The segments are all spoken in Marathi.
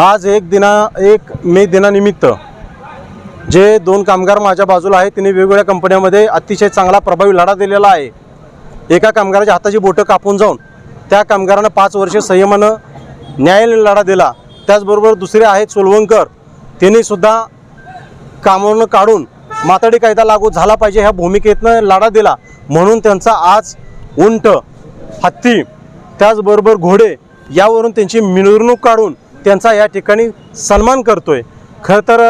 आज एक दिना एक मे दिनानिमित्त जे दोन कामगार माझ्या बाजूला आहेत तिने वेगवेगळ्या कंपन्यामध्ये अतिशय चांगला प्रभावी लढा दिलेला आहे. एका कामगाराच्या हाताची बोटं कापून जाऊन त्या कामगारानं पाच वर्ष संयमानं न्यायालयीन लढा दिला. त्याचबरोबर दुसरे आहेत सोलवंकर. त्यांनीसुद्धा सुद्धा काढून माताडी कायदा लागू झाला पाहिजे ह्या भूमिकेतनं लढा दिला. म्हणून त्यांचा आज उंट हत्ती त्याचबरोबर घोडे यावरून त्यांची मिरवणूक काढून त्यांचा या ठिकाणी सन्मान करतोय. खरं तर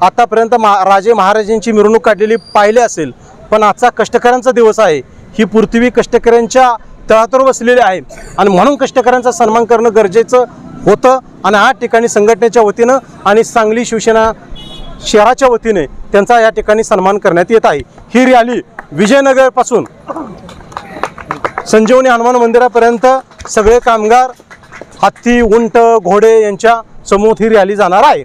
आतापर्यंत मा राजे महाराजांची मिरवणूक काढलेली पाहिली असेल पण आजचा कष्टकऱ्यांचा दिवस आहे. ही पृथ्वी कष्टकऱ्यांच्या तळातूर बसलेले आहे आणि म्हणून कष्टकऱ्यांचा सन्मान करणं गरजेचं होतं. आणि या ठिकाणी संघटनेच्या वतीनं आणि सांगली शिवसेना शहराच्या वतीने त्यांचा या ठिकाणी सन्मान करण्यात येत आहे. ही रॅली विजयनगरपासून संजीवनी हनुमान मंदिरापर्यंत सगळे कामगार हत्ती उंट घोडे यांच्या समोर ही रॅली जाणार आहे.